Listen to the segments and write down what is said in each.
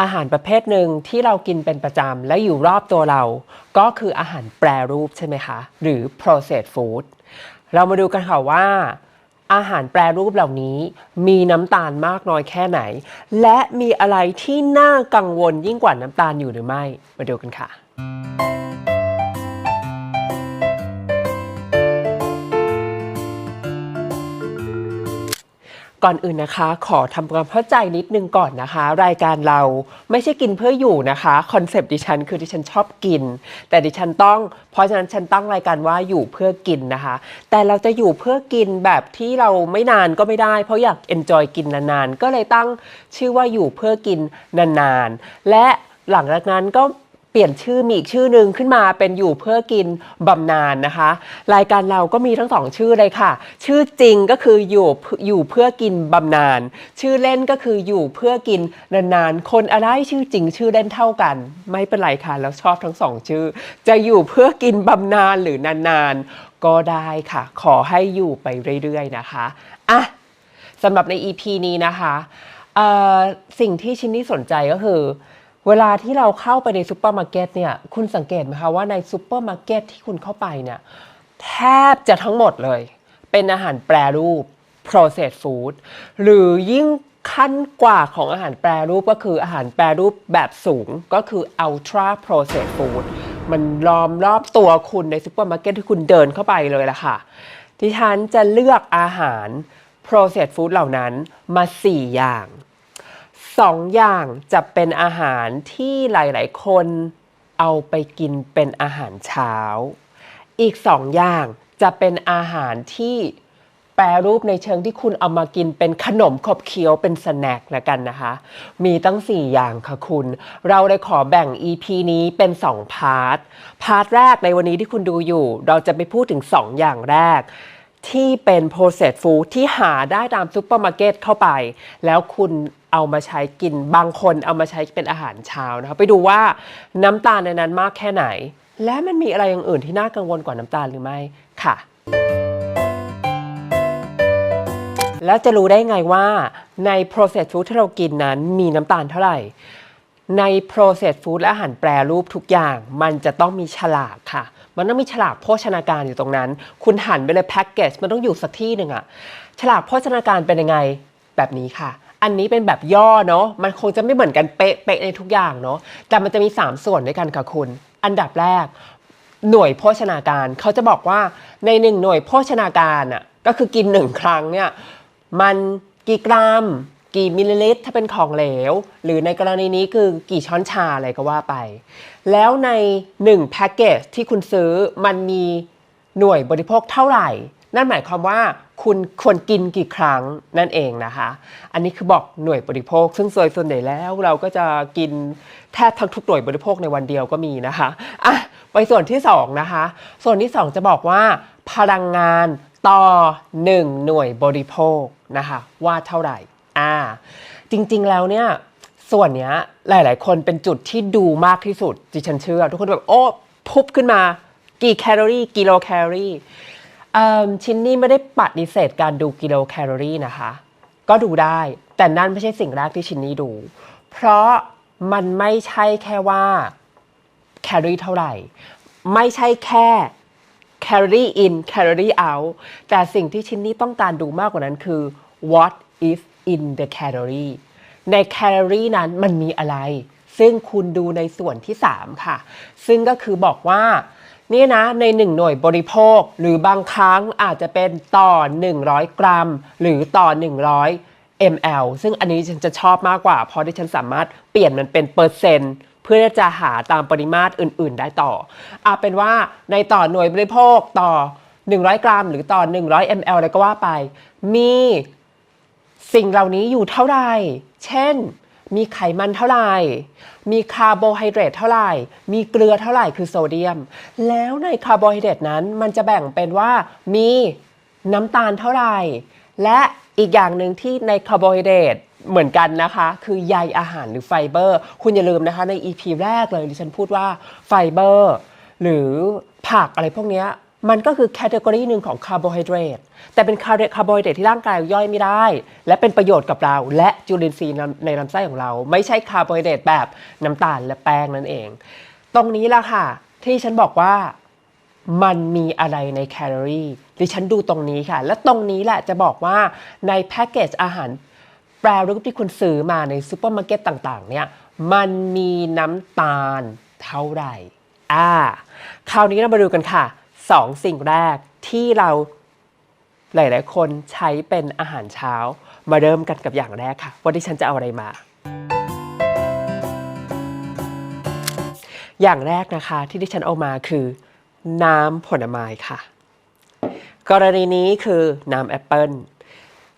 อาหารประเภทหนึ่งที่เรากินเป็นประจำและอยู่รอบตัวเรา ก็คืออาหารแปรรูปใช่ไหมคะ หรือ processed food เรามาดูกันค่ะว่า อาหารแปรรูปเหล่านี้ มีน้ำตาลมากน้อยแค่ไหน และมีอะไรที่น่ากังวลยิ่งกว่าน้ำตาลอยู่หรือไม่ มาดูกันค่ะ ก่อนอื่นนะคะ ขอทำความเข้าใจนิดนึงก่อนนะคะ รายการเราไม่ใช่กินเพื่ออยู่นะคะคอนเซปต์ดิฉันคือดิฉันชอบกิน แต่ดิฉันต้อง เพราะฉะนั้นฉันตั้งรายการว่าอยู่เพื่อกินนะคะ แต่เราจะอยู่เพื่อกินแบบที่เราไม่นานก็ไม่ได้ เพราะอยากเอนจอยกินนานๆ ก็เลยตั้งชื่อว่าอยู่เพื่อกินนานๆ และหลังจากนั้นก็ เปลี่ยนชื่อมีอีกชื่อหนึ่งขึ้นมาเป็นอยู่เพื่อกินบำนาญนะคะ รายการเราก็มีทั้งสองชื่อเลยค่ะ ชื่อจริงก็คืออยู่อยู่เพื่อกินบำนาญชื่อเล่นก็คืออยู่เพื่อกินนานๆ คนอะไรชื่อจริงชื่อเล่นเท่ากัน ไม่เป็นไรค่ะแล้วชอบทั้งสองชื่อ จะอยู่เพื่อกินบำนาญหรือนานๆ ก็ได้ค่ะ ขอให้อยู่ไปเรื่อยๆนะคะอะสำหรับใน EP นี้นะคะสิ่งที่ชินนี้สนใจก็คือ เวลาที่เราเข้าไปในซูเปอร์มาร์เก็ตเนี่ย คุณสังเกตไหมคะว่าในซูเปอร์มาร์เก็ตที่คุณเข้าไปเนี่ย แทบจะทั้งหมดเลย เป็นอาหารแปรรูป processed food หรือยิ่งขั้นกว่าของอาหารแปรรูปก็คืออาหารแปรรูปแบบสูงก็คือ ultra processed food มันล้อมรอบตัวคุณในซูเปอร์มาร์เก็ตที่คุณเดินเข้าไปเลยล่ะค่ะที่ฉันจะเลือกอาหาร processed food เหล่านั้นมา 4 อย่าง สองอย่างจะเป็นอาหารที่หลาย ๆ คนเอาไปกินเป็นอาหารเช้า อีกสองอย่างจะเป็นอาหารที่แปรรูปในเชิงที่คุณเอามากินเป็นขนมขบเคี้ยวเป็นสแน็คละกันนะคะ มีตั้ง 4 อย่างค่ะคุณ เราเลยขอแบ่ง EP นี้เป็น 2 พาร์ท พาร์ทแรกในวันนี้ที่คุณดูอยู่ เราจะไปพูดถึง 2 อย่างแรก ที่เป็น processed food ที่หาได้ตามซูเปอร์มาร์เก็ตเข้าไป แล้วคุณ เอามาใช้กินบางคนเอามาใช้เป็นอาหารเช้านะคะไปดูว่าน้ำตาลในนั้นมากแค่ไหน และมันมีอะไรอย่างอื่นที่น่ากังวลกว่าน้ำตาลหรือไม่ค่ะ แล้วจะรู้ได้ไงว่าใน processed food ที่เรากินนั้นมีน้ำตาลเท่าไหร่ใน processed food และอาหารแปรรูปทุกอย่าง มันจะต้องมีฉลากค่ะ มันต้องมีฉลากโภชนาการอยู่ตรงนั้น คุณหันไปเลยแพ็กเกจมันต้องอยู่สักที่หนึ่งอะฉลากโภชนาการเป็นยังไงแบบนี้ค่ะ อันนี้เป็นแบบย่อเนาะมันคงจะไม่เหมือนกันเป๊ะเป๊ะในทุกอย่างเนาะแต่มันจะมี 3 ส่วนด้วยกันค่ะคุณ อันดับแรก หน่วยโภชนาการเขาจะบอกว่าในหนึ่งหน่วยโภชนาการอะก็คือกินหนึ่งครั้งเนี่ยมันกี่กรัม กี่มิลลิลิตร ถ้าเป็นของเหลว หรือในกรณีนี้คือกี่ช้อนชาอะไรก็ว่าไป แล้วใน1แพ็กเกจที่คุณซื้อมันมีหน่วยบริโภคเท่าไหร่ นั่นหมายความว่าคุณควรกินกี่ครั้งนั่นเองนะคะ อันนี้คือบอกหน่วยบริโภค ซึ่งโดยส่วนใหญ่แล้วเราก็จะกินแทบทั้งทุกหน่วยบริโภคในวันเดียวก็มีนะคะอะไปส่วนที่สองนะคะ ส่วนที่สองจะบอกว่าพลังงานต่อ 1 หน่วยบริโภคนะคะว่าเท่าไหร่อ่าจริงๆแล้วเนี่ยส่วนเนี้ยหลายๆ คนเป็นจุดที่ดูมากที่สุดดิฉันเชื่อ ทุกคนแบบโอ้พุบขึ้นมากี่แคลอรี่กิโลแคลอรี่ ชิ้นนี้ไม่ได้ปฏิเสธการดูกิโลแคลอรี่นะคะ ก็ดูได้ แต่นั่นไม่ใช่สิ่งแรกที่ชิ้นนี้ดู เพราะมันไม่ใช่แค่ว่าแคลอรี่เท่าไหร่ ไม่ใช่แค่ calorie in calorie out แต่สิ่งที่ชิ้นนี้ต้องการดูมากกว่านั้นคือ what is in the calorie ในแคลอรี่นั้นมันมีอะไร ซึ่งคุณดูในส่วนที่ 3 ค่ะ ซึ่งก็คือบอกว่า นี่นะใน 1 หน่วยบริโภค หรือบางครั้งอาจจะเป็นต่อ 100 กรัม หรือต่อ 100 ml ซึ่งอันนี้ฉันจะชอบมากกว่า เพราะที่ฉันสามารถเปลี่ยนมันเป็นเปอร์เซ็นต์เพื่อจะหาตามปริมาตรอื่น ๆ ได้ต่อเอาเป็นว่าในต่อหน่วยบริโภคต่อ 100 กรัม หรือต่อ 100 ml อะไรก็ว่าไป มีสิ่งเหล่านี้อยู่เท่าไหร่ เช่น มีไขมันเท่าไหร่ มีคาร์โบไฮเดรตเท่าไหร่ มีเกลือเท่าไหร่คือโซเดียม แล้วในคาร์โบไฮเดรตนั้นมันจะแบ่งเป็นว่ามีน้ำตาลเท่าไหร่ และอีกอย่างหนึ่งที่ในคาร์โบไฮเดรตเหมือนกันนะคะ คือใยอาหารหรือไฟเบอร์ คุณอย่าลืมนะคะใน EP แรกเลยดิฉันพูดว่าไฟเบอร์ หรือผักอะไรพวกนี้ มันก็คือแคตตากรีหนึ่งของคาร์โบไฮเดรตแต่เป็นคาร์บ์โบไฮเดรตที่ร่างกายย่อยไม่ได้ และเป็นประโยชน์กับเรา และจุลินทรีย์ในลำไส้ของเรา ไม่ใช่คาร์โบไฮเดรตแบบน้ำตาลและแป้งนั่นเอง ตรงนี้ละค่ะ ที่ฉันบอกว่ามันมีอะไรในแคลอรี่ดิฉันดูตรงนี้ค่ะ และตรงนี้แหละจะบอกว่าในแพ็กเกจอาหารแปรรูปที่คุณซื้อมาในซูเปอร์มาร์เก็ตต่างๆ เนี่ยมันมีน้ำตาลเท่าไหร่อ่าคราวนี้เรามาดูกันค่ะ สองสิ่งแรกที่เราหลายๆ คนใช้เป็นอาหารเช้า มาเริ่มกันกับอย่างแรกค่ะ ว่าดิฉันจะเอาอะไรมา อย่างแรกนะคะที่ดิฉันเอามาคือ น้ำผลไม้ค่ะ กรณีนี้คือน้ำแอปเปิล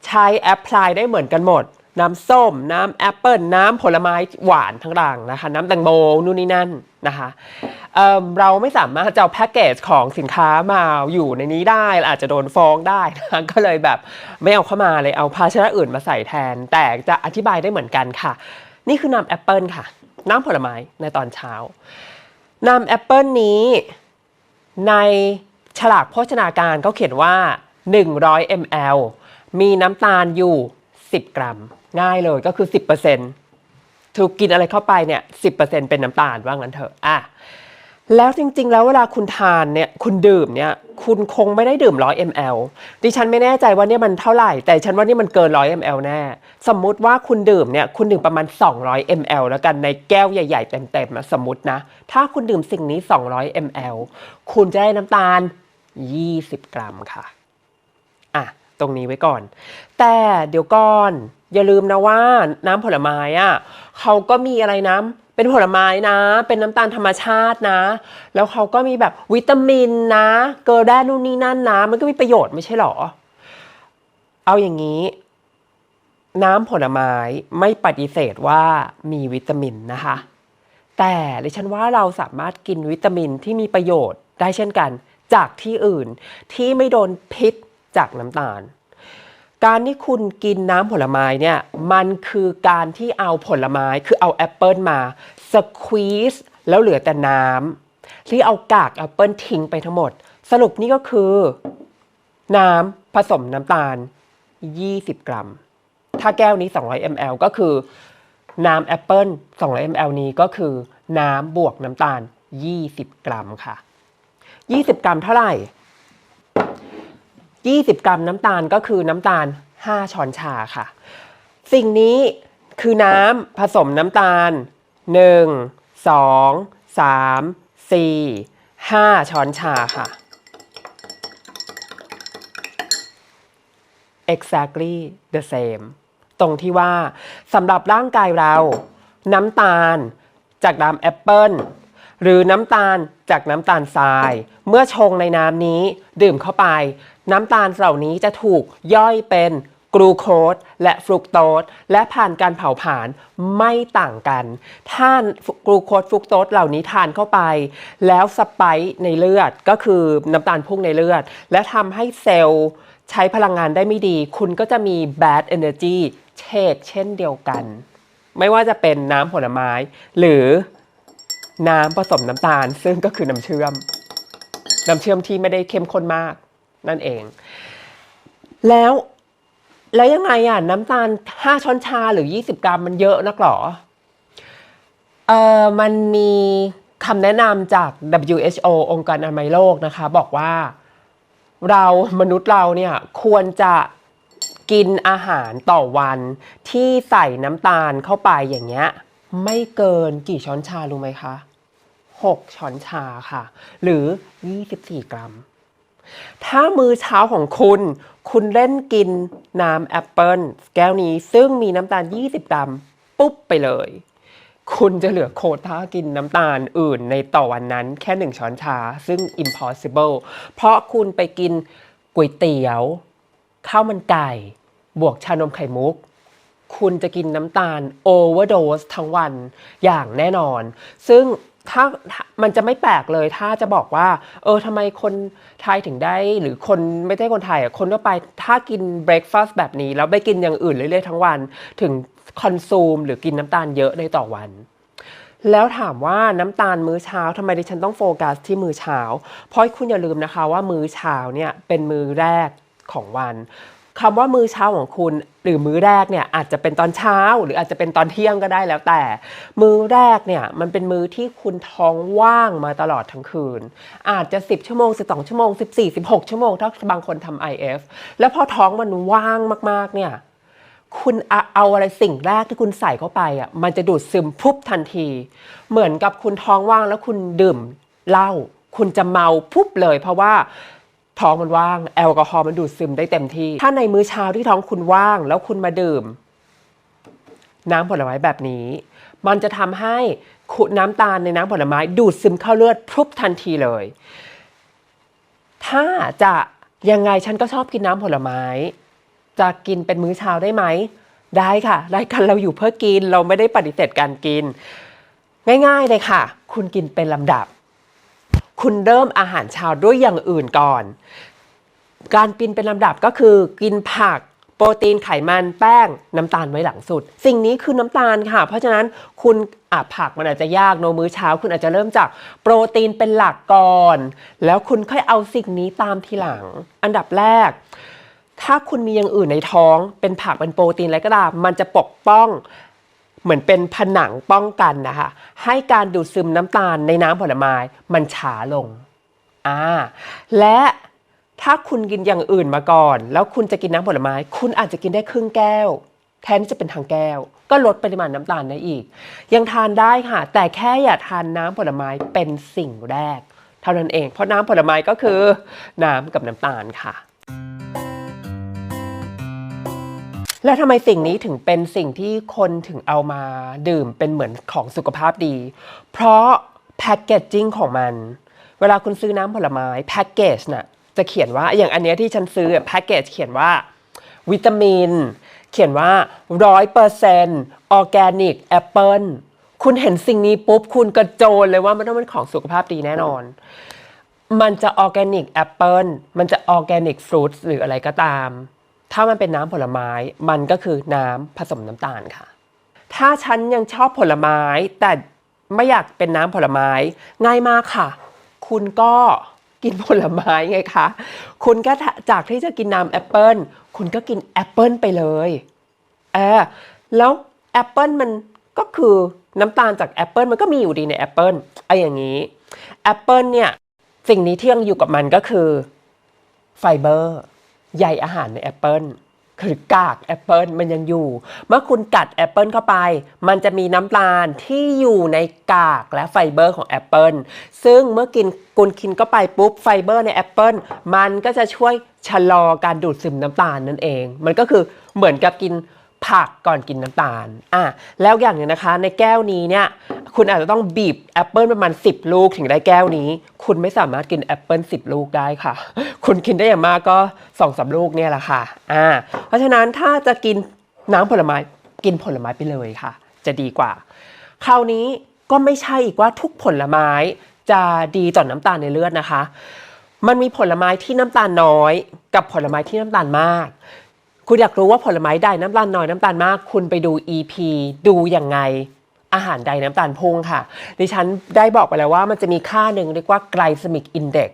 ใช้แอปพลายได้เหมือนกันหมด น้ำส้ม น้ำแอปเปิลน้ำผลไม้หวานทั้งหลังนะคะ น้ำแตงโมนู่นนี่นั่นนะคะเเราไม่สามารถจะเอาแพ็กเกจของสินค้ามาอยู่ในนี้ได้ อาจจะโดนฟ้องได้นะก็เลยแบบไม่เอาเข้ามาเลยเอาภาชนะอื่นมาใส่แทน แต่จะอธิบายได้เหมือนกันค่ะ นี่คือน้ำแอปเปิลค่ะ น้ำผลไม้ในตอนเช้า น้ำแอปเปิลนี้ในฉลากโภชนาการเขาเขียนว่า 100 ml มีน้ำตาลอยู่ 10 กรัม ง่ายเลยก็คือ 10%ถูกกินอะไรเข้าไปเนี่ย10%เป็นน้ำตาลว่างั้นเถอะอะแล้วจริงๆ แล้วเวลาคุณทานเนี่ยคุณดื่มเนี่ยคุณคงไม่ได้ดื่ม 100 ml ดิฉันไม่แน่ใจว่าเนี่ยมันเท่าไหร่ แต่ฉันว่านี่มันเกิน 100 ml แน่ สมมุติว่าคุณดื่มเนี่ยคุณดื่มประมาณ 200 ml แล้วกันในแก้วใหญ่ ๆ เต็มๆอะสมมตินะ ถ้าคุณดื่มสิ่งนี้ 200 ml คุณจะได้น้ำตาล 20 กรัมค่ะอะ รงนี้ไว้ก่อน แต่เดี๋ยวก่อน อย่าลืมนะว่าน้ำผลไม้อะเขาก็มีอะไรนะเป็นผลไม้นะ เป็นน้ำตาลธรรมชาตินะ แล้วเขาก็มีแบบวิตามินนะ เกลือแร่นู่นนี่นั่นนะ มันก็มีประโยชน์ไม่ใช่หรอ เอาอย่างนี้ น้ำผลไม้ไม่ปฏิเสธว่ามีวิตามินนะคะ แต่ดิฉันว่าเราสามารถกินวิตามินที่มีประโยชน์ได้เช่นกันจากที่อื่นที่ไม่โดนพิษ จากน้ำตาล การที่คุณกินน้ำผลไม้เนี่ยมันคือการที่เอาผลไม้คือเอาแอปเปิลมาสควีซแล้วเหลือแต่น้ำที่เอากากแอปเปิลทิ้งไปทั้งหมด สรุปนี่ก็คือ น้ำผสมน้ำตาล 20 กรัม ถ้าแก้วนี้ 200 ml ก็คือ น้ำแอปเปิล200 ml นี้ก็คือ น้ำบวกน้ำตาล 20 กรัมค่ะ 20 กรัมเท่าไหร่ 20 กรัมน้ำตาลก็คือน้ำตาล 5 ช้อนชาค่ะ สิ่งนี้คือน้ำผสมน้ำตาล 1 2 3 4 5 ช้อนชาค่ะ exactly the same ตรงที่ว่าสำหรับร่างกายเรา น้ำตาลจากน้ำแอปเปิลหรือน้ำตาล จากน้ำตาลทราย เมื่อชงในน้ำนี้ดื่มเข้าไป น้ำตาลเหล่านี้จะถูกย่อยเป็นกลูโคสและฟรุกโตสและผ่านการเผาผลาญไม่ต่างกัน ถ้ากลูโคสฟรุกโตสเหล่านี้ทานเข้าไป แล้วสไปค์ในเลือดก็คือน้ำตาลพุ่งในเลือด และทำให้เซลล์ใช้พลังงานได้ไม่ดี คุณก็จะมี bad energy เชกเช่นเดียวกัน ไม่ว่าจะเป็นน้ำผลไม้ หรือ น้ำผสมน้ำตาล ซึ่งก็คือน้ำเชื่อม น้ำเชื่อมที่ไม่ได้เข้มข้นมาก นั่นเอง แล้วแล้วยังไงอะ น้ำตาล 5 ช้อนชาหรือ 20 กรัมมันเยอะนักหรอ เออมันมีคำแนะนำจาก WHO องค์การอนามัยโลกนะคะ บอกว่าเรามนุษย์เราเนี่ยควรจะกินอาหารต่อวันที่ใส่น้ำตาลเข้าไปอย่างเงี้ย ไม่เกินกี่ช้อนชารู้ไหมคะ 6 ช้อนชาค่ะ หรือ 24 กรัม ถ้ามื้อเช้าของคุณ คุณเล่นกินน้ำแอปเปิลแก้วนี้ซึ่งมีน้ำตาล 20 กรัม ปุ๊บไปเลย คุณจะเหลือโคต้ากินน้ำตาลอื่นในต่อวันนั้นแค่หนึ่งช้อนชา ซึ่ง impossible เพราะคุณไปกินก๋วยเตี๋ยว ข้าวมันไก่ บวกชานมไข่มุก คุณจะกินน้ำตาล overdose ทั้งวันอย่างแน่นอน ซึ่งถ้ามันจะไม่แปลกเลยถ้าจะบอกว่า เออทำไมคนไทยถึงได้ หรือคนไม่ใช่คนไทยอะคนทั่วไปถ้ากินเบร a ฟาสต์แบบนี้ แล้วไปกินอย่างอื่นเรื่อยๆทั้งวัน ถึงคอนซูมหรือกินน้ำตาลเยอะในต่อวัน แล้วถามว่าน้ำตาลมื้อเช้าทำไมดิฉันต้องโฟกัสที่มื้อเช้า เพราะคุณอย่าลืมนะคะว่ามื้อเช้าเนี่ยเป็นมื้อแรกของวัน คำว่ามื้อเช้าของคุณ หรือมื้อแรกเนี่ยอาจจะเป็นตอนเช้า หรืออาจจะเป็นตอนเที่ยงก็ได้แล้วแต่ มื้อแรกเนี่ยมันเป็นมื้อที่คุณท้องว่างมาตลอดทั้งคืน อาจจะ 10 ชั่วโมง 12 ชั่วโมง 14 16 ชั่วโมงถ้าบางคนทำ IF แล้วพอท้องมันว่างมากๆเนี่ยคุณเอาเอาอะไรสิ่งแรกที่คุณใส่เข้าไปอะมันจะดูดซึมพุบทันที เหมือนกับคุณท้องว่างแล้วคุณดื่มเหล้าคุณจะเมาพุบเลย เพราะว่า ท้องมันว่าง แอลกอฮอล์มันดูดซึมได้เต็มที่ ถ้าในมื้อเช้าที่ท้องคุณว่าง แล้วคุณมาดื่ม น้ำผลไม้แบบนี้ มันจะทำให้ขุน้ำตาลในน้ำผลไม้ ดูดซึมเข้าเลือดพรุบทันทีเลย ถ้าจะยังไงฉันก็ชอบกินน้ำผลไม้ จะกินเป็นมื้อเช้าได้ไหม ได้ค่ะรายการเราอยู่เพื่อกินเราไม่ได้ปฏิเสธการกิน ง่าย ๆ เลยค่ะ คุณกินเป็นลำดับ คุณเริ่มอาหารเช้าด้วยอย่างอื่นก่อน การกินเป็นลำดับก็คือกินผักโปรตีนไขมันแป้งน้ำตาลไว้หลังสุด สิ่งนี้คือน้ำตาลค่ะ เพราะฉะนั้นคุณอะผักมันอาจจะยากโนมื้อเช้า คุณอาจจะเริ่มจากโปรตีนเป็นหลักก่อน แล้วคุณค่อยเอาสิ่งนี้ตามทีหลัง อันดับแรก ถ้าคุณมีอย่างอื่นในท้องเป็นผักเป็นโปรตีนอะไรก็ตามมันจะปกป้อง เหมือนเป็นผนังป้องกันนะคะให้การดูดซึมน้ำตาลในน้ำผลไม้มันช้าลงอ่าและถ้าคุณกินอย่างอื่นมาก่อน แล้วคุณจะกินน้ำผลไม้ คุณอาจจะกินได้ครึ่งแก้ว แทนที่จะเป็นทางแก้ว ก็ลดปริมาณน้ำตาลได้อีก ยังทานได้ค่ะ แต่แค่อย่าทานน้ำผลไม้เป็นสิ่งแรก เท่านั้นเอง เพราะน้ำผลไม้ก็คือน้ำกับน้ำตาลค่ะ แล้วทำไมสิ่งนี้ถึงเป็นสิ่งที่คนถึงเอามาดื่มเป็นเหมือนของสุขภาพดี เพราะแพคเกจจิ้งของมัน เวลาคุณซื้อน้ำผลไม้แพคเกจน่ะจะเขียนว่าอย่างอันเนี้ยที่ฉันซื้อแพคเกจเขียนว่า วิตามิน เขียนว่าร้อยเปอร์เซนต์ออร์แกนิกแอปเปิลคุณเห็นสิ่งนี้ปุ๊บ คุณกระโจนเลยว่ามันต้องเป็นของสุขภาพดีแน่นอน มันจะออร์แกนิกแอปเปิลมันจะออร์แกนิกฟรุตหรืออะไรก็ตาม ถ้ามันเป็นน้ำผลไม้ มันก็คือน้ำผสมน้ำตาลค่ะ ถ้าฉันยังชอบผลไม้ แต่ไม่อยากเป็นน้ำผลไม้ ง่ายมากค่ะ คุณก็กินผลไม้ไงคะ คุณก็จากที่จะกินน้ำแอปเปิลคุณก็กินแอปเปิลไปเลยเออแล้วแอปเปิลมันก็คือน้ำตาลจากแอปเปิลมันก็มีอยู่ดีในแอปเปิลไอ้อย่างนี้แอปเปิลเนี่ยสิ่งนี้ที่ยังอยู่กับมันก็คือไฟเบอร์ ใยอาหารในแอปเปิลคือกากแอปเปิลมันยังอยู่ เมื่อคุณกัดแอปเปิลเข้าไป มันจะมีน้ำตาลที่อยู่ในกากและไฟเบอร์ของแอปเปิลซึ่งเมื่อกินกุนกินเข้าไปปุ๊บไฟเบอร์ในแอปเปิลมันก็จะช่วยชะลอการดูดซึมน้ำตาลนั่นเอง มันก็คือเหมือนกับกินผักก่อนกินน้ำตาลอะแล้วอย่างหนึ่งนะคะ ในแก้วนี้เนี่ย คุณอาจจะต้องบีบแอปเปิลประมาณ 10 ลูกถึงได้แก้วนี้ คุณไม่สามารถกินแอปเปิล10 ลูกได้ค่ะ คุณกินได้อย่างมากก็2อสลูกเนี่ยแหละค่ะอ่าเพราะฉะนั้นถ้าจะกินน้ำผลไม้กินผลไม้ไปเลยค่ะ จะดีกว่า คราวนี้ก็ไม่ใช่อีกว่าทุกผลไม้จะดีต่อน้ำตาลในเลือดนะคะ มันมีผลไม้ที่น้ำตาลน้อย กับผลไม้ที่น้ำตาลมาก คุณอยากรู้ว่าผลไม้ใดน้ำตาลน้อยน้ำตาลมาก คุณไปดู EP ดูยังไง อาหารใดน้ำตาลพุ่งค่ะ ดิฉันได้บอกไปแล้วว่ามันจะมีค่าหนึ่งเรียกว่า glycemic index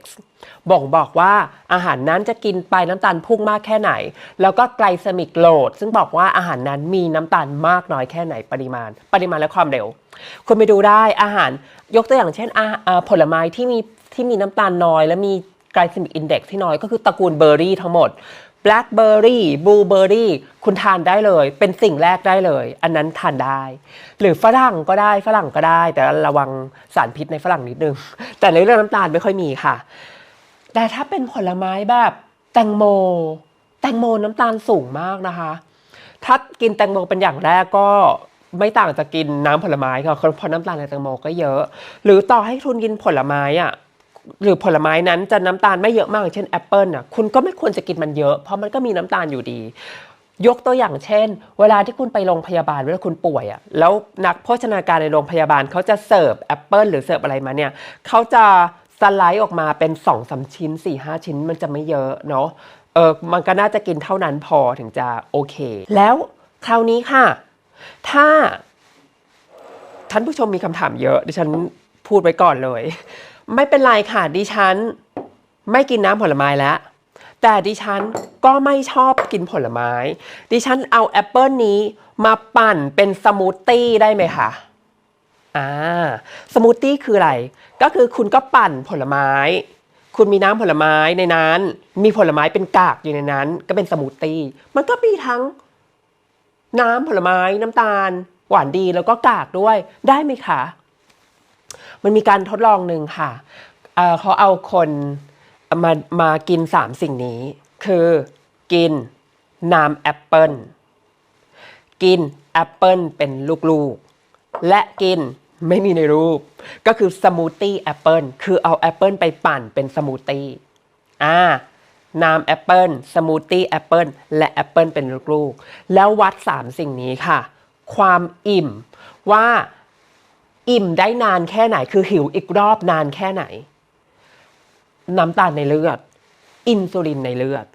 บ่งบอกว่าอาหารนั้นจะกินไปน้ำตาลพุ่งมากแค่ไหน แล้วก็ glycemic load ซึ่งบอกว่าอาหารนั้นมีน้ำตาลมากน้อยแค่ไหนปริมาณ ปริมาณและความเร็ว คุณไปดูได้อาหารยกตัวอย่างเช่นผลไม้ที่มีที่มีน้ำตาลน้อย และมี glycemic index ที่น้อยก็คือตระกูลเบอร์รี่ทั้งหมด blackberry blueberry คุณทานได้เลย เป็นสิ่งแรกได้เลย อันนั้นทานได้ หรือฝรั่งก็ได้ฝรั่งก็ได้ แต่ระวังสารพิษในฝรั่งนิดนึง แต่ในเรื่องน้ำตาลไม่ค่อยมีค่ะ แต่ถ้าเป็นผลไม้แบบแตงโม แตงโมน้ำตาลสูงมากนะคะ ถ้ากินแตงโมเป็นอย่างแรกก็ไม่ต่างจากกินน้ำผลไม้ค่ะเพราะน้ำตาลในแตงโมก็เยอะ หรือต่อให้ทุนกินผลไม้อะ หรือผลไม้นั้นจะน้ำตาลไม่เยอะมากเช่นแอปเปิลอะคุณก็ไม่ควรจะกินมันเยอะ เพราะมันก็มีน้ำตาลอยู่ดี ยกตัวอย่างเช่น เวลาที่คุณไปโรงพยาบาลเวลาคุณป่วยอะแล้วนักโภชนาการในโรงพยาบาลเขาจะเสิร์ฟแอปเปิลหรือเสิร์ฟอะไรมาเนี่ยเขาจะสไลด์ออกมาเป็น2อสชิ้น4 5ชิ้นมันจะไม่เยอะเนาะเออมันก็น่าจะกินเท่านั้นพอถึงจะโอเค แล้วคราวนี้ค่ะ ถ้าท่านผู้ชมมีคำถามเยอะดิฉันพูดไว้ก่อนเลย ไม่เป็นไรค่ะดิฉัน ไม่กินน้ำผลไม้แล้ว แต่ดิฉันก็ไม่ชอบกินผลไม้ ดิฉันเอาแอปเปิลนี้มาปั่นเป็นสมูทตี้ได้ไหมคะอ่าสมูทตี้คืออะไร ก็คือคุณก็ปั่นผลไม้ คุณมีน้ำผลไม้ในนั้น มีผลไม้เป็นกากอยู่ในนั้น ก็เป็นสมูทตี้ มันก็มีทั้งน้ำผลไม้น้ำตาล หวานดีแล้วก็กากด้วยได้ไหมคะ มันมีการทดลองหนึ่งค่ะเเขาเอาคนมามากินสามสิ่งนี้ คือกินน้ำแอปเปิลกินแอปเปิลเป็นลูกๆ และกินไม่มีในรูป ก็คือสมูทตี้แอปเปิลคือเอาแอปเปิลไปปั่นเป็นสมูทตี้อ่าน้ำแอปเปิลสมูทตี้แอปเปิลและแอปเปิลเป็นลูกๆ แล้ววัด 3 สิ่งนี้ค่ะ ความอิ่มว่า อิ่มได้นานแค่ไหน คือหิวอีกรอบนานแค่ไหน น้ำตาลในเลือด อินซูลินในเลือด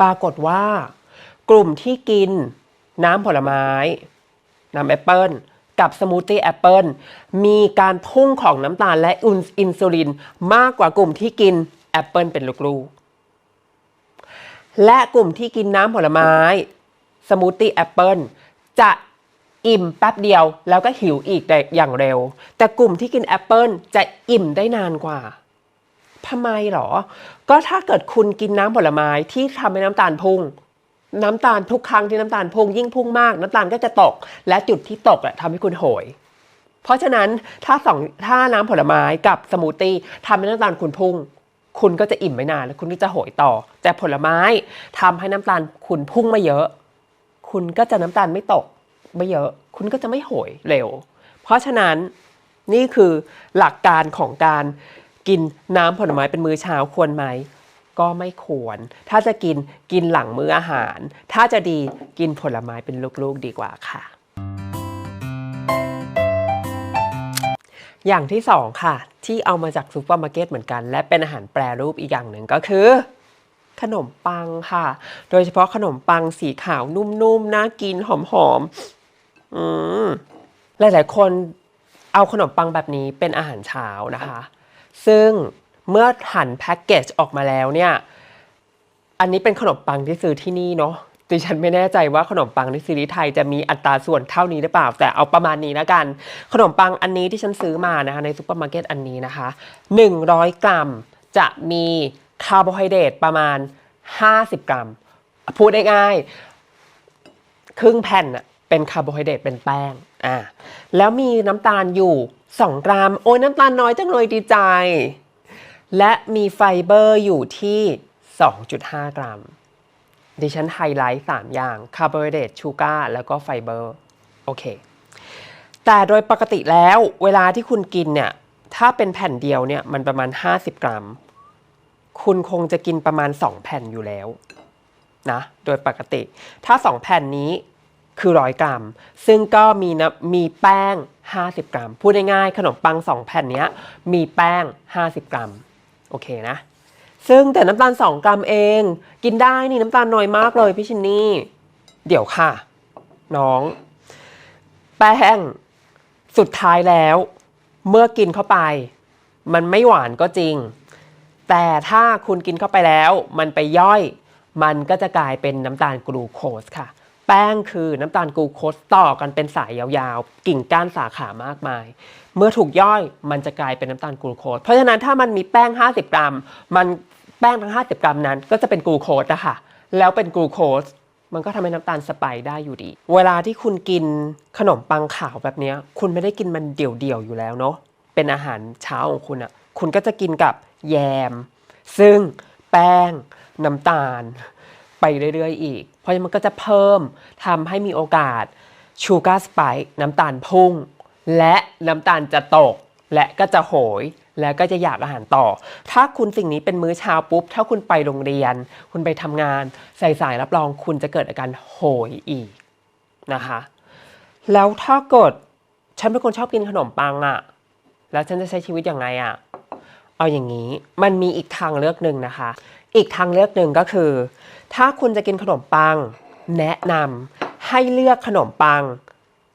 ปรากฏว่า กลุ่มที่กินน้ำผลไม้ น้ำแอปเปิลกับสมูทตี้แอปเปิลมีการพุ่งของน้ำตาลและอินซูลินมากกว่ากลุ่มที่กินแอปเปิลเป็นลูกๆ และกลุ่มที่กินน้ำผลไม้สมูทตี้แอปเปิลจะ อิ่มแป๊บเดียวแล้วก็หิวอีกได้อย่างเร็ว แต่กลุ่มที่กินแอปเปิลจะอิ่มได้นานกว่าทำไมหรอ ก็ถ้าเกิดคุณกินน้ำผลไม้ที่ทำให้น้ำตาลพุ่ง น้ำตาลทุกครั้งที่น้ำตาลพุ่งยิ่งพุ่งมาก น้ำตาลก็จะตก และจุดที่ตกอะทำให้คุณโหย เพราะฉะนั้นถ้าสองถ้าน้ำผลไม้กับสมูทตี้ทำให้น้ำตาลคุณพุ่ง คุณก็จะอิ่มไม่นานแล้วคุณก็จะโหยต่อ แต่ผลไม้ทำให้น้ำตาลคุณพุ่งมาเยอะ คุณก็จะน้ำตาลไม่ตก ไม่เยอะ คุณก็จะไม่โหยเร็ว เพราะฉะนั้นนี่คือหลักการของการกินน้ำผลไม้เป็นมื้อเช้าควรไหม ก็ไม่ควร ถ้าจะกินกินหลังมื้ออาหาร ถ้าจะดีกินผลไม้เป็นลูกๆดีกว่าค่ะ อย่างที่สองค่ะ ที่เอามาจากซูเปอร์มาร์เก็ตเหมือนกัน และเป็นอาหารแปรรูปอีกอย่างหนึ่งก็คือขนมปังค่ะ โดยเฉพาะขนมปังสีขาวนุ่มๆน่ากินหอมๆ อืมหลายๆ คนเอาขนมปังแบบนี้เป็นอาหารเช้านะคะ ซึ่งเมื่อหั่นแพ็กเกจออกมาแล้วเนี่ย อันนี้เป็นขนมปังที่ซื้อที่นี่เนาะดิฉันไม่แน่ใจว่าขนมปังที่ซื้อที่ไทยจะมีอัตราส่วนเท่านี้หรือเปล่า แต่เอาประมาณนี้แล้วกัน ขนมปังอันนี้ที่ฉันซื้อมานะคะในซูเปอร์มาร์เก็ตอันนี้นะคะ 100 กรัมจะมีคาร์โบไฮเดรตประมาณ 50 กรัม พูดได้ง่ายๆครึ่งแผ่นน่ะ เป็นคาร์โบไฮเดรตเป็นแป้งอ่าแล้วมีน้ำตาลอยู่ 2 กรัม โอ้ยน้ำตาลน้อยจังเลยดีใจ และมีไฟเบอร์อยู่ที่ 2.5 กรัม ดิฉันไฮไลท์ 3 อย่างคาร์โบไฮเดรตชูการ์แล้วก็ไฟเบอร์ โอเค แต่โดยปกติแล้วเวลาที่คุณกินเนี่ย ถ้าเป็นแผ่นเดียวเนี่ย มันประมาณ 50 กรัม คุณคงจะกินประมาณ 2 แผ่นอยู่แล้วนะ โดยปกติ ถ้า 2 แผ่นนี้ คือร้อยกรัม ซึ่งก็มีนะมีแป้ง 50 กรัม พูดง่ายๆขนมปัง 2 แผ่นเนี้ยมีแป้ง 50 กรัม โอเคนะ ซึ่งแต่น้ำตาล 2 กรัมเอง กินได้นี่น้ำตาลน้อยมากเลยพี่ชินนี่ เดี๋ยวค่ะ น้อง แป้ง สุดท้ายแล้ว เมื่อกินเข้าไป มันไม่หวานก็จริง แต่ถ้าคุณกินเข้าไปแล้ว มันไปย่อย มันก็จะกลายเป็นน้ำตาลกลูโคสค่ะ แป้งคือน้ำตาลกลูโคสต่อกันเป็นสายยาวๆ กิ่งก้านสาขามากมาย เมื่อถูกย่อยมันจะกลายเป็นน้ำตาลกลูโคสเพราะฉะนั้นถ้ามันมีแป้ง 50 กรัม มันแป้งทั้ง 50 กรัมนั้น ก็จะเป็นกลูโคสอะค่ะแล้วเป็นกลูโคสมันก็ทำให้น้ำตาลสไปได้อยู่ดี เวลาที่คุณกินขนมปังขาวแบบนี้ คุณไม่ได้กินมันเดี่ยวๆอยู่แล้วเนาะ เป็นอาหารเช้าของคุณอะคุณก็จะกินกับแยม ซึ่งแป้ง น้ำตาล ไปเรื่อยๆอีก เพราะฉะนั้นมันก็จะเพิ่มทำให้มีโอกาสชูการ์สไปน้ำตาลพุ่ง และน้ำตาลจะตก และก็จะโหย แล้วก็จะอยากอาหารต่อ ถ้าคุณสิ่งนี้เป็นมื้อเช้าปุ๊บ ถ้าคุณไปโรงเรียน คุณไปทำงาน ใส่สายรับรองคุณจะเกิดอาการโหยอีกนะคะ แล้วถ้าเกิดฉันเป็นคนชอบกินขนมปังอะแล้วฉันจะใช้ชีวิตยังไงอะเอาอย่างนี้มันมีอีกทางเลือกหนึ่งนะคะ อีกทางเลือกหนึ่งก็คือ ถ้าคุณจะกินขนมปัง แนะนำให้เลือกขนมปัง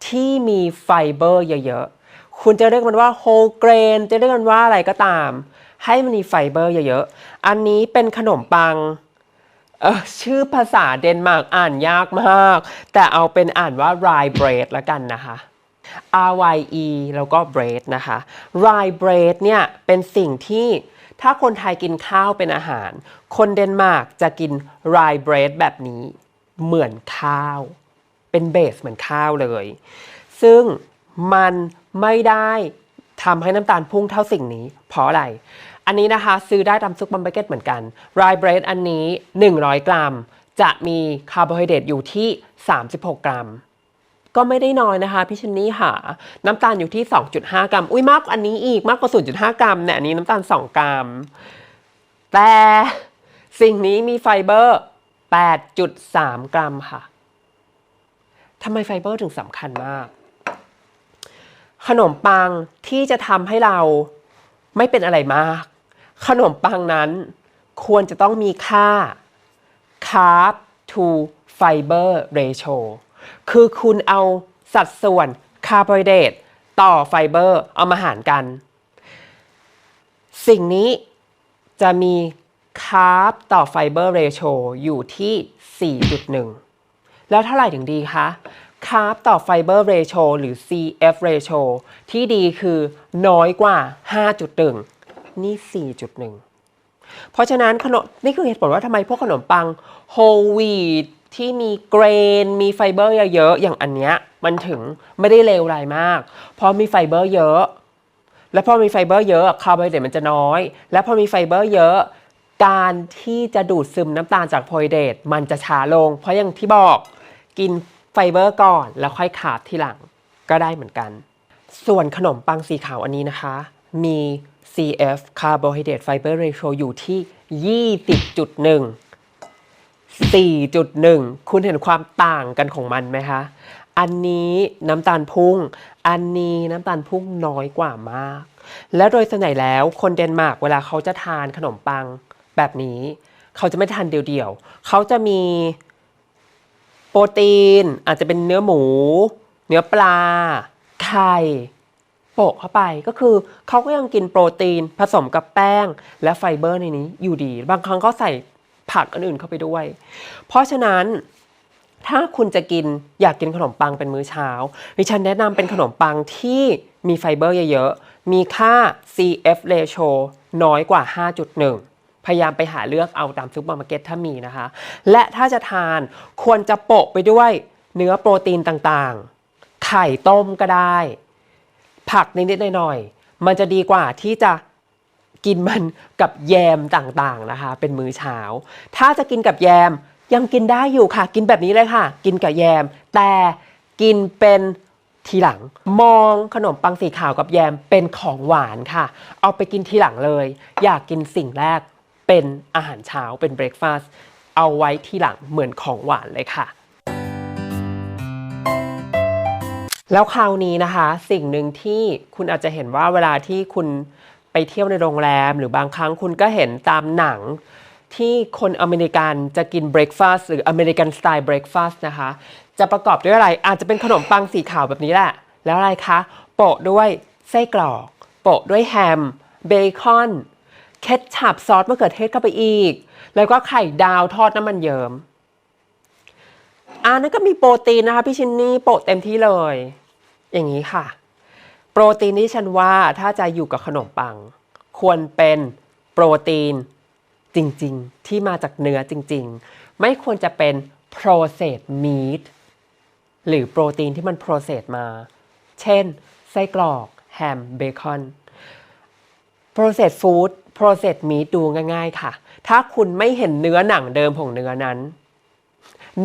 ที่มีไฟเบอร์เยอะๆ คุณจะเรียกมันว่าโฮเกรนจะเรียกมันว่าอะไรก็ตาม ให้มันมีไฟเบอร์เยอะๆ อันนี้เป็นขนมปังเออชื่อภาษาเดนมาร์กอ่านยากมาก แต่เอาเป็นอ่านว่า rye bread ละกันนะคะ R Y E แล้วก็ bread นะคะ rye bread เนี่ยเป็นสิ่งที่ ถ้าคนไทยกินข้าวเป็นอาหาร คนเดนมาร์กจะกิน rye bread แบบนี้เหมือนข้าว เป็นเบสเหมือนข้าวเลย ซึ่งมันไม่ได้ทำให้น้ำตาลพุ่งเท่าสิ่งนี้ เพราะอะไร อันนี้นะคะซื้อได้ตามซุปเปอร์มาร์เก็ตเหมือนกัน rye bread อันนี้ 100 กรัม จะมีคาร์โบไฮเดรตอยู่ที่ 36 กรัม ก็ไม่ได้น้อยนะคะพี่ชันนี่หาน้ำตาลอยู่ที่ 2.5 กรัม อุ้ยมากกว่าอันนี้อีกมากกว่า 0.5 กรัมเนี่ยอันนี้น้ำตาล 2 กรัม แต่สิ่งนี้มีไฟเบอร์ 8.3 กรัมค่ะทำไมไฟเบอร์ถึงสำคัญมาก ขนมปังที่จะทำให้เราไม่เป็นอะไรมาก ขนมปังนั้นควรจะต้องมีค่า carb to fiber ratio คือคุณเอาสัดส่วนคาร์โบไฮเดรตต่อไฟเบอร์เอามาหารกัน สิ่งนี้จะมีคาร์บต่อไฟเบอร์เรโชอยู่ที่ 4.1 แล้วเท่าไหร่ถึงดีคะคาร์บต่อไฟเบอร์เรโชหรือ CF ratio ที่ดีคือน้อยกว่า 5.1 นี่ 4.1 เพราะฉะนั้นขนมนี่คือเหตุผลว่าทำไมพวกขนมปังโฮลวีต ที่มีเกรน มีไฟเบอร์เยอะๆอย่างอันเนี้ยมันถึงไม่ได้เลวร้ายมาก เพราะมีไฟเบอร์เยอะ และพอมีไฟเบอร์เยอะคาร์โบไฮเดรตมันจะน้อย และพอมีไฟเบอร์เยอะ การที่จะดูดซึมน้ำตาลจากโพลเดตมันจะช้าลง เพราะอย่างที่บอกกินไฟเบอร์ก่อนแล้วค่อยคาบทีหลังก็ได้เหมือนกัน ส่วนขนมปังสีขาวอันนี้นะคะ มี CF Carbohydrate Fiber Ratio อยู่ที่ 20.1 4.1 คุณเห็นความต่างกันของมันไหมคะ อันนี้น้ำตาลพุ่ง อันนี้น้ำตาลพุ่งน้อยกว่ามาก แล้วโดยส่วนใหญ่แล้วคนเดนมาร์กเวลาเขาจะทานขนมปังแบบนี้ เขาจะไม่ทานเดี่ยวๆ เขาจะมีโปรตีน อาจจะเป็นเนื้อหมู เนื้อปลา ไข่โปะเข้าไปก็คือเขาก็ยังกินโปรตีนผสมกับแป้งและไฟเบอร์ในนี้อยู่ดี บางครั้งก็ใส่ ผักอื่นๆเข้าไปด้วย เพราะฉะนั้นถ้าคุณจะกินอยากกินขนมปังเป็นมื้อเช้าดิฉันแนะนำเป็นขนมปังที่มีไฟเบอร์เยอะๆ มีค่า CF ratio น้อยกว่า 5.1 พยายามไปหาเลือกเอาตามซุปเปอร์มาร์เก็ตถ้ามีนะคะ และถ้าจะทานควรจะโปะไปด้วยเนื้อโปรตีนต่างๆ ไข่ต้มก็ได้ ผักนิดๆหน่อยๆมันจะดีกว่าที่จะ กินมันกับแยมต่างๆนะคะ เป็นมื้อเช้า ถ้าจะกินกับแยมยังกินได้อยู่ค่ะ กินแบบนี้เลยค่ะ กินกับแยม แต่กินเป็นทีหลังมองขนมปังสีขาวกับแยมเป็นของหวานค่ะ เอาไปกินทีหลังเลย อยากกินสิ่งแรกเป็นอาหารเช้าเป็นเบรคฟาสต์เอาไว้ทีหลังเหมือนของหวานเลยค่ะแล้วคราวนี้นะคะ สิ่งหนึ่งที่คุณอาจจะเห็นว่าเวลาที่คุณ ไปเที่ยวในโรงแรม หรือบางครั้งคุณก็เห็นตามหนังที่คนอเมริกันจะกินเบรคฟาสต์หรืออเมริกันสไตล์เบรคฟาสต์นะคะ จะประกอบด้วยอะไรอาจจะเป็นขนมปังสีขาวแบบนี้แหละ แล้วอะไรคะ โปะด้วยไส้กรอก โปะด้วยแฮม เบคอนเคทชัพซอสมะเขือเทศเข้าไปอีก แล้วก็ไข่ดาวทอดน้ำมันเยิม้มอันนั้นก็มีโปรตีนนะคะพี่ชินนี่โปะเต็มที่เลย อย่างนี้ค่ะ โปรตีนที่ฉันว่าถ้าจะอยู่กับขนมปัง ควรเป็นโปรตีนจริงๆ ที่มาจากเนื้อจริง ๆ ไม่ควรจะเป็น processed meat หรือโปรตีนที่มัน processed มา เช่น ไส้กรอก แฮม เบคอน processed food processed meat ดูง่าย ๆ ค่ะ ถ้าคุณไม่เห็นเนื้อหนังเดิมของเนื้อนั้น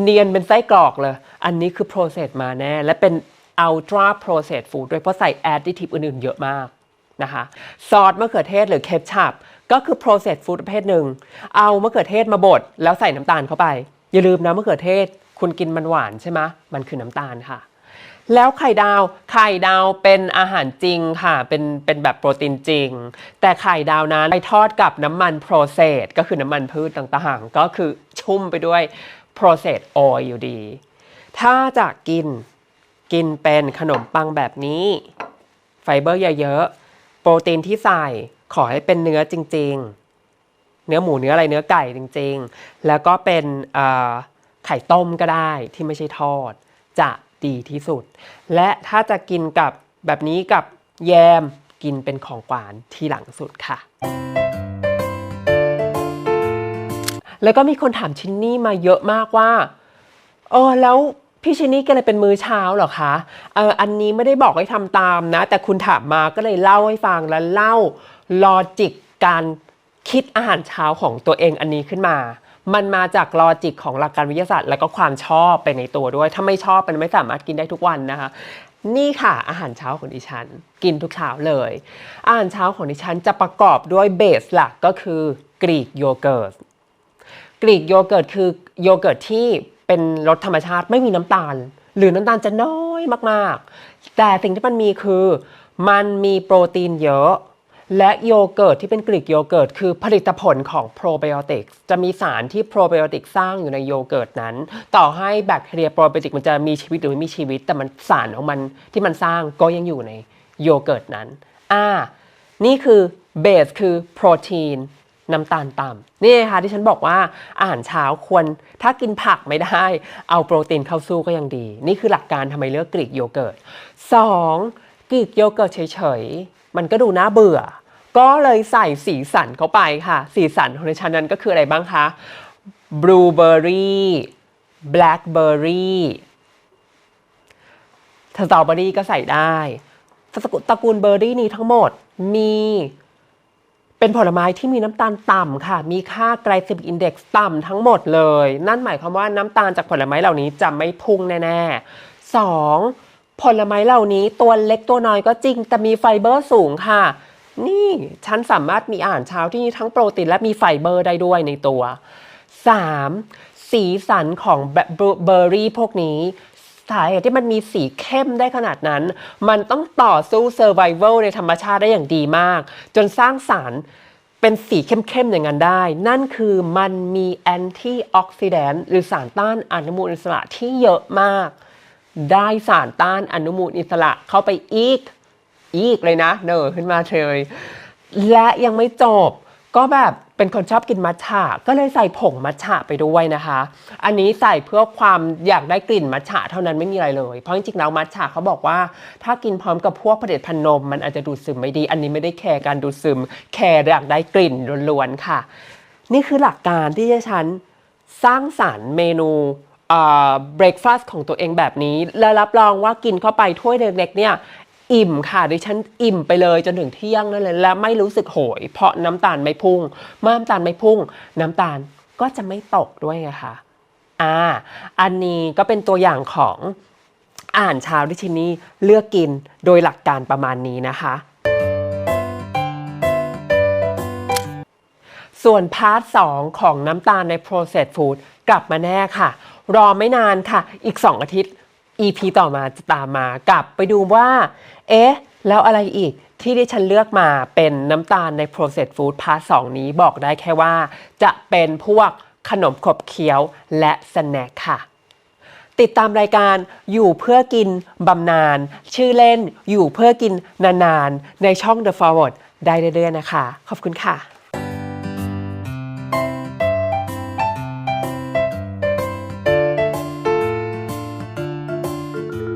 เนียนเป็นไส้กรอกเลย อันนี้คือ processed มาแน่ และเป็น ultra processed food ด้วยเพราะใส่ additive อื่นๆ เยอะมากนะคะซอสมะเขือเทศหรือเคปชัพก็คือ processed food ประเภทหนึ่ง เอามะเขือเทศมาบดแล้วใส่น้ำตาลเข้าไป อย่าลืมนะมะเขือเทศ คุณกินมันหวานใช่ไหมมันคือน้ำตาลค่ะ แล้วไข่ดาว ไข่ดาวเป็นอาหารจริงค่ะ เป็นเป็นแบบโปรตีนจริง แต่ไข่ดาวนั้นไปทอดกับน้ำมันโปรเซสก็คือน้ำมันพืชต่างๆ ก็คือชุ่มไปด้วยโปรเซสออยอยู่ดี ถ้าจะกิน กินเป็นขนมปังแบบนี้ ไฟเบอร์เยอะๆ โปรตีนที่ใส่ขอให้เป็นเนื้อจริง ๆ เนื้อหมูเนื้ออะไรเนื้อไก่จริง ๆ แล้วก็เป็นไข่ต้มก็ได้ที่ไม่ใช่ทอด จะดีที่สุด และถ้าจะกินกับแบบนี้กับแยมกินเป็นของหวานที่หลังสุดค่ะ แล้วก็มีคนถามชินนี่มาเยอะมากว่าเออแล้ว พี่ชินี่ก็เลยเป็นมื้อเช้าเหรอคะเอออันนี้ไม่ได้บอกให้ทำตามนะ แต่คุณถามมาก็เลยเล่าให้ฟังแล้วเล่าลอจิกการคิดอาหารเช้าของตัวเองอันนี้ขึ้นมา มันมาจากลอจิกของหลักการวิทยาศาสตร์ แล้วก็ความชอบไปในตัวด้วย ถ้าไม่ชอบมันไม่สามารถกินได้ทุกวันนะคะ นี่ค่ะอาหารเช้าของดิฉัน กินทุกเช้าเลย อาหารเช้าของดิฉันจะประกอบด้วยเบสหลักก็คือกรีกโยเกิร์ตกรีกโยเกิร์ตคือโยเกิร์ตที่ เป็นรสธรรมชาติไม่มีน้ำตาล หรือน้ำตาลจะน้อยมากๆ แต่สิ่งที่มันมีคือมันมีโปรตีนเยอะ และโยเกิร์ตที่เป็นกรีกโยเกิร์ตคือผลิตผลของโปรไบโอติกจะมีสารที่โปรไบโอติกสร้างอยู่ในโยเกิร์ตนั้น ต่อให้แบคทีเรียโปรไบโอติกมันจะมีชีวิตหรือไม่มีชีวิต แต่มันสารของมันที่มันสร้างก็ยังอยู่ในโยเกิร์ตนั้นอ่านี่คือเบสคือโปรตีน น้ำตาลต่ำนี่ค่ะที่ฉันบอกว่าอาหารเช้าควรถ้ากินผักไม่ได้ เอาโปรตีนเข้าสู้ก็ยังดี นี่คือหลักการทำไมเลือกกรีกโยเกิร์ตสองกรีกโยเกิร์ตเฉยๆ มันก็ดูน่าเบื่อ ก็เลยใส่สีสันเข้าไปค่ะ สีสันของในชั้นนั้นก็คืออะไรบ้างคะบลูเบอร์รี่แบล็คเบอร์รี่สตรอเบอรี่ก็ใส่ได้ตระกูลเบอร์รี่นี้ทั้งหมดมี เป็นผลไม้ที่มีน้ำตาลต่ำค่ะ มีค่าไกลเซมิกอินเด็กซ์ต่ำทั้งหมดเลย นั่นหมายความว่าน้ำตาลจากผลไม้เหล่านี้จะไม่พุ่งแน่ๆ 2. ผลไม้เหล่านี้ตัวเล็กตัวน้อยก็จริง แต่มีไฟเบอร์สูงค่ะ นี่ฉันสามารถมีอาหารเช้าที่มีทั้งโปรตีนและมีไฟเบอร์ได้ด้วยในตัว 3. สีสันของเบอร์รี่พวกนี้ สาเหตุที่มันมีสีเข้มได้ขนาดนั้น มันต้องต่อสู้เซอร์ไ v เวลในธรรมชาติได้อย่างดีมาก จนสร้างสารเป็นสีเข้มๆอย่างนั้นได้ นั่นคือมันมีแอนตี้ออกซิแดนต์หรือสารต้านอนุมูลอิสระที่เยอะมาก ได้สารต้านอนุมูลอิสระเข้าไปอีก อีกเลยนะ เนอขึ้นมาเลยและยังไม่จบ ก็แบบเป็นคนชอบกินมัทฉะก็เลยใส่ผงมัทฉะไปด้วยนะคะ อันนี้ใส่เพื่อความอยากได้กลิ่นมัทฉะเท่านั้นไม่มีอะไรเลย เพราะจริงๆแล้วมัทฉะเขาบอกว่า ถ้ากินพร้อมกับพวกผลิตภัณฑ์นม มันอาจจะดูดซึมไม่ดี อันนี้ไม่ได้แคร์การดูดซึม แคร์อยากได้กลิ่นล้วนๆค่ะ นี่คือหลักการที่ดิฉันสร้างสารรค์เมนูเบรคฟาสต์ของตัวเองแบบนี้ และรับรองว่ากินเข้าไปถ้วยเล็กๆเนี่ย อิ่มค่ะดิฉันอิ่มไปเลยจนถึงเที่ยงนั่นเลยและไม่รู้สึกโหย เพราะน้ำตาลไม่พุ่ง เมื่อน้ำตาลไม่พุ่ง น้ำตาลก็จะไม่ตกด้วยไงคะอ่าอันนี้ก็เป็นตัวอย่างของอาหารเช้าที่ชินนี่เลือกกินโดยหลักการประมาณนี้นะคะ ส่วนพาร์ท 2 ของน้ำตาลใน processed food กลับมาแน่ค่ะ รอไม่นานค่ะ อีก 2 อาทิตย์ EP ต่อมาจะตามมากลับไปดูว่า เอ๊ะ แล้วอะไรอีกที่ดิฉันเลือกมาเป็นน้ำตาลใน processed food พาร์ท2นี้บอกได้แค่ว่า จะเป็นพวกขนมขบเคี้ยวและสแน็คค่ะ ติดตามรายการอยู่เพื่อกินบำนาญชื่อเล่นอยู่เพื่อกินนานๆ ในช่อง The Forward ได้เรื่อยๆนะคะ ขอบคุณค่ะ